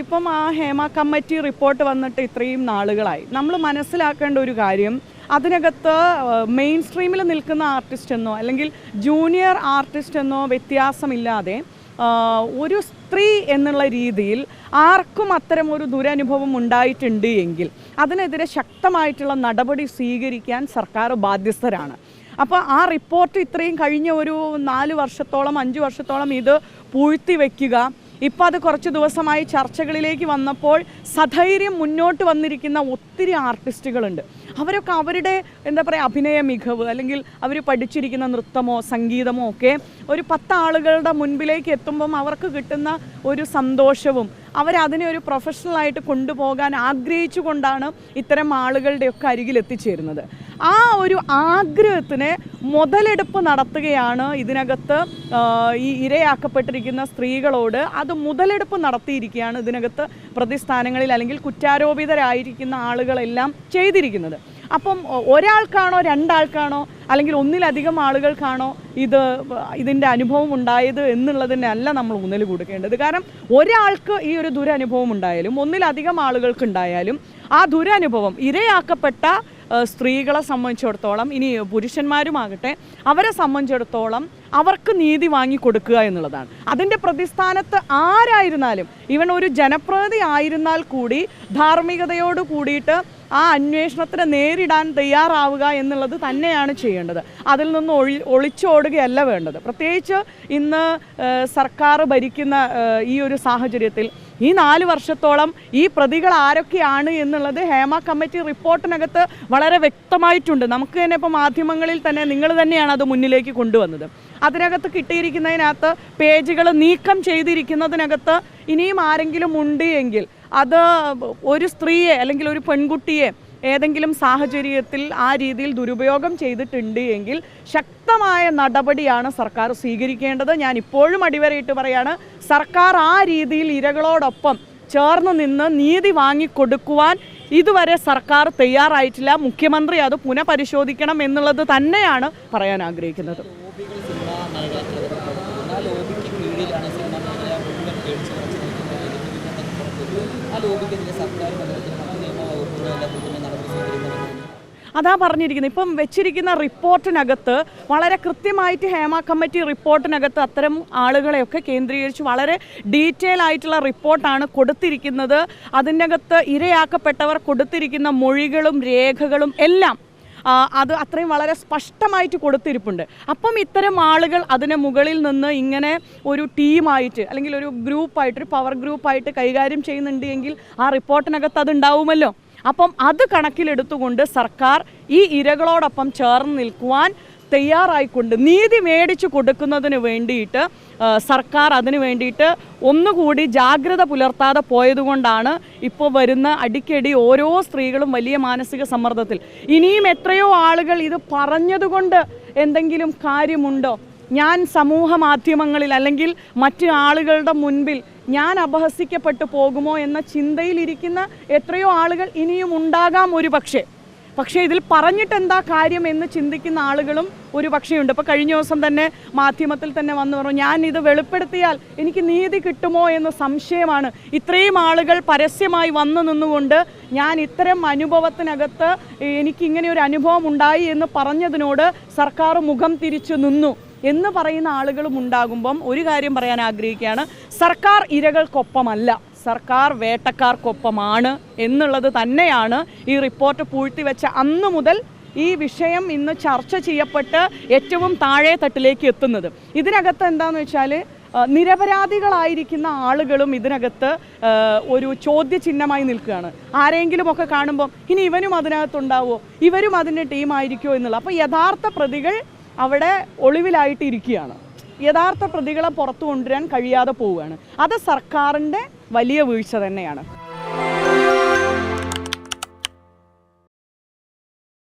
ഇപ്പം ആ Hema committee report വന്നിട്ട് ഇത്രയും നാളുകളായി. നമ്മൾ മനസ്സിലാക്കേണ്ട ഒരു കാര്യം അതിനകത്ത് മെയിൻ സ്ട്രീമിൽ നിൽക്കുന്ന ആർട്ടിസ്റ്റ് എന്നോ അല്ലെങ്കിൽ ജൂനിയർ ആർട്ടിസ്റ്റ് എന്നോ വ്യത്യാസമില്ലാതെ ഒരു സ്ത്രീ എന്നുള്ള രീതിയിൽ ആർക്കും അത്തരം ഒരു ദുരനുഭവം ഉണ്ടായിട്ടുണ്ട് എങ്കിൽ അതിനെതിരെ ശക്തമായിട്ടുള്ള നടപടി സ്വീകരിക്കാൻ സർക്കാർ ബാധ്യസ്ഥരാണ്. അപ്പോൾ ആ റിപ്പോർട്ട് ഇത്രയും കഴിഞ്ഞ ഒരു നാല് വർഷത്തോളം അഞ്ച് വർഷത്തോളം ഇത് പൂഴ്ത്തി വയ്ക്കുക ഇപ്പം അത് കുറച്ച് ദിവസമായി ചർച്ചകളിലേക്ക് വന്നപ്പോൾ സധൈര്യം മുന്നോട്ട് വന്നിരിക്കുന്ന ഒത്തിരി ആർട്ടിസ്റ്റുകളുണ്ട്. അവരൊക്കെ അവരുടെ എന്താ പറയുക അഭിനയ മികവ് അല്ലെങ്കിൽ അവർ പഠിച്ചിരിക്കുന്ന നൃത്തമോ സംഗീതമോ ഒക്കെ ഒരു പത്ത് ആളുകളുടെ മുൻപിലേക്ക് എത്തുമ്പം അവർക്ക് കിട്ടുന്ന ഒരു സന്തോഷവും അവരതിനെ ഒരു പ്രൊഫഷണലായിട്ട് കൊണ്ടുപോകാൻ ആഗ്രഹിച്ചുകൊണ്ടാണ് ഇത്തരം ആളുകളുടെയൊക്കെ അരികിൽ എത്തിച്ചേരുന്നത്. ആ ഒരു ആഗ്രഹത്തിന് മുതലെടുപ്പ് നടത്തുകയാണ് ഇതിനകത്ത് ഈ ഇരയാക്കപ്പെട്ടിരിക്കുന്ന സ്ത്രീകളോട്. അത് മുതലെടുപ്പ് നടത്തിയിരിക്കുകയാണ് ഇതിനകത്ത് പ്രതിസ്ഥാനങ്ങളിൽ അല്ലെങ്കിൽ കുറ്റാരോപിതരായിരിക്കുന്ന ആളുകളെല്ലാം ചെയ്തിരിക്കുന്നത്. അപ്പം ഒരാൾക്കാണോ രണ്ടാൾക്കാണോ അല്ലെങ്കിൽ ഒന്നിലധികം ആളുകൾക്കാണോ ഇത് ഇതിന്റെ അനുഭവം ഉണ്ടായത് എന്നുള്ളതിനല്ല നമ്മൾ ഊന്നൽ കൊടുക്കേണ്ടത്. കാരണം ഒരാൾക്ക് ഈ ഒരു ദുരനുഭവം ഉണ്ടായാലും ഒന്നിലധികം ആളുകൾക്ക് ഉണ്ടായാലും ആ ദുരനുഭവം ഇരയാക്കപ്പെട്ട സ്ത്രീകളെ സംബന്ധിച്ചിടത്തോളം ഇനി പുരുഷന്മാരുമാകട്ടെ അവരെ സംബന്ധിച്ചിടത്തോളം അവർക്ക് നീതി വാങ്ങി കൊടുക്കുക എന്നുള്ളതാണ്. അതിന്റെ പ്രതിസ്ഥാനത്ത് ആരായിരുന്നാലും ഇവൻ ഒരു ജനപ്രതിനിധി ആയിരുന്നാൽ കൂടി ധാർമ്മികതയോട് കൂടിയിട്ട് ആ അന്വേഷണത്തിന് നേരിടാൻ തയ്യാറാവുക എന്നുള്ളത് തന്നെയാണ് ചെയ്യേണ്ടത്. അതിൽ നിന്ന് ഒഴി ഒളിച്ചോടുകയല്ല വേണ്ടത്. പ്രത്യേകിച്ച് ഇന്ന് സർക്കാർ ഭരിക്കുന്ന ഈ ഒരു സാഹചര്യത്തിൽ ഈ നാല് വർഷത്തോളം ഈ പ്രതികൾ ആരൊക്കെയാണ് എന്നുള്ളത് ഹേമ കമ്മിറ്റി റിപ്പോർട്ടിനകത്ത് വളരെ വ്യക്തമായിട്ടുണ്ട്. നമുക്ക് തന്നെ ഇപ്പോൾ മാധ്യമങ്ങളിൽ തന്നെ നിങ്ങൾ തന്നെയാണ് അത് മുന്നിലേക്ക് കൊണ്ടുവന്നത്. അതിനകത്ത് കിട്ടിയിരിക്കുന്നതിനകത്ത് പേജുകൾ നീക്കം ചെയ്തിരിക്കുന്നതിനകത്ത് ഇനിയും ആരെങ്കിലും ഉണ്ട് എങ്കിൽ അത് ഒരു സ്ത്രീയെ അല്ലെങ്കിൽ ഒരു പെൺകുട്ടിയെ ഏതെങ്കിലും സാഹചര്യത്തിൽ ആ രീതിയിൽ ദുരുപയോഗം ചെയ്തിട്ടുണ്ട് എങ്കിൽ ശക്തമായ നടപടിയാണ് സർക്കാർ സ്വീകരിക്കേണ്ടത്. ഞാൻ ഇപ്പോഴും അടിവരയിട്ട് പറയാണ് സർക്കാർ ആ രീതിയിൽ ഇരകളോടൊപ്പം ചേർന്ന് നിന്ന് നീതി വാങ്ങിക്കൊടുക്കുവാൻ ഇതുവരെ സർക്കാർ തയ്യാറായിട്ടില്ല. മുഖ്യമന്ത്രി അത് പുനഃപരിശോധിക്കണം എന്നുള്ളത് തന്നെയാണ് പറയാൻ ആഗ്രഹിക്കുന്നത്. ആ ലോബിക്ക് കീഴിലാണ് സിനിമ മേഖല മുഴുവൻ ആ സർക്കാർ അതാ പറഞ്ഞിരിക്കുന്നത്. ഇപ്പം വെച്ചിരിക്കുന്ന റിപ്പോർട്ടിനകത്ത് വളരെ കൃത്യമായിട്ട് ഹേമ കമ്മിറ്റി റിപ്പോർട്ടിനകത്ത് അത്തരം ആളുകളെയൊക്കെ കേന്ദ്രീകരിച്ച് വളരെ ഡീറ്റെയിൽ ആയിട്ടുള്ള റിപ്പോർട്ടാണ് കൊടുത്തിരിക്കുന്നത്. അതിനകത്ത് ഇരയാക്കപ്പെട്ടവർ കൊടുത്തിരിക്കുന്ന മൊഴികളും രേഖകളും എല്ലാം അത് അത്രയും വളരെ സ്പഷ്ടമായിട്ട് കൊടുത്തിരിപ്പുണ്ട്. അപ്പം ഇത്തരം ആളുകൾ അതിന് മുകളിൽ നിന്ന് ഇങ്ങനെ ഒരു ടീമായിട്ട് അല്ലെങ്കിൽ ഒരു ഗ്രൂപ്പായിട്ട് ഒരു പവർ ഗ്രൂപ്പായിട്ട് കൈകാര്യം ചെയ്യുന്നുണ്ട് എങ്കിൽ ആ റിപ്പോർട്ടിനകത്ത് അത് ഉണ്ടാവുമല്ലോ. അപ്പം അത് കണക്കിലെടുത്തുകൊണ്ട് സർക്കാർ ഈ ഇരകളോടൊപ്പം ചേർന്ന് നിൽക്കുവാൻ തയ്യാറായിക്കൊണ്ട് നീതി മേടിച്ചു കൊടുക്കുന്നതിന് വേണ്ടിയിട്ട് സർക്കാർ അതിന് വേണ്ടിയിട്ട് ഒന്നുകൂടി ജാഗ്രത പുലർത്താതെ പോയതുകൊണ്ടാണ് ഇപ്പോൾ വരുന്ന അടിക്കടി ഓരോ സ്ത്രീകളും വലിയ മാനസിക സമ്മർദ്ദത്തിൽ. ഇനിയും എത്രയോ ആളുകൾ ഇത് പറഞ്ഞതുകൊണ്ട് എന്തെങ്കിലും കാര്യമുണ്ടോ? ഞാൻ സമൂഹ മാധ്യമങ്ങളിൽ അല്ലെങ്കിൽ മറ്റ് ആളുകളുടെ മുൻപിൽ ഞാൻ അപഹസിക്കപ്പെട്ടു പോകുമോ എന്ന ചിന്തയിലിരിക്കുന്ന എത്രയോ ആളുകൾ ഇനിയും ഉണ്ടാകാം ഒരു പക്ഷേ പക്ഷേ ഇതിൽ പറഞ്ഞിട്ട് എന്താ കാര്യം എന്ന് ചിന്തിക്കുന്ന ആളുകളും ഒരു പക്ഷേയുണ്ട്. ഇപ്പോൾ കഴിഞ്ഞ ദിവസം തന്നെ മാധ്യമത്തിൽ തന്നെ വന്നു പറഞ്ഞു ഞാൻ ഇത് വെളിപ്പെടുത്തിയാൽ എനിക്ക് നീതി കിട്ടുമോ എന്ന സംശയമാണ്. ഇത്രയും ആളുകൾ പരസ്യമായി വന്നു നിന്നുകൊണ്ട് ഞാൻ ഇത്തരം അനുഭവത്തിനകത്ത് എനിക്കിങ്ങനെ ഒരു അനുഭവം ഉണ്ടായി എന്ന് പറഞ്ഞതിനോട് സർക്കാർ മുഖം തിരിച്ചു നിന്നു എന്ന് പറയുന്ന ആളുകളും ഉണ്ടാകുമ്പം ഒരു കാര്യം പറയാൻ ആഗ്രഹിക്കുകയാണ് സർക്കാർ ഇരകൾക്കൊപ്പമല്ല. സർക്കാർ വേട്ടക്കാർക്കൊപ്പമാണ് എന്നുള്ളത് തന്നെയാണ് ഈ റിപ്പോർട്ട് പൂഴ്ത്തിവെച്ച അന്നു മുതൽ ഈ വിഷയം ഇന്ന് ചർച്ച ചെയ്യപ്പെട്ട് ഏറ്റവും താഴെ തട്ടിലേക്ക് എത്തുന്നത്. ഇതിനകത്ത് എന്താണെന്ന് വെച്ചാൽ നിരപരാധികളായിരിക്കുന്ന ആളുകളും ഇതിനകത്ത് ഒരു ചോദ്യചിഹ്നമായി നിൽക്കുകയാണ്. ആരെങ്കിലും ഒക്കെ കാണുമ്പോൾ ഇനി ഇവനും അതിനകത്തുണ്ടാവോ? ഇവരും അതിന്റെ ടീമായിരിക്കുമോ എന്നുള്ള. അപ്പോൾ യഥാർത്ഥ പ്രതികൾ അവിടെ ഒളിവിലായിട്ട് ഇരിക്കുകയാണ് യഥാർത്ഥ പ്രതികളെ പുറത്തു കൊണ്ടുവരാൻ കഴിയാതെ പോവുകയാണ്. അത് സർക്കാരിന്റെ വലിയ വീഴ്ച തന്നെയാണ്.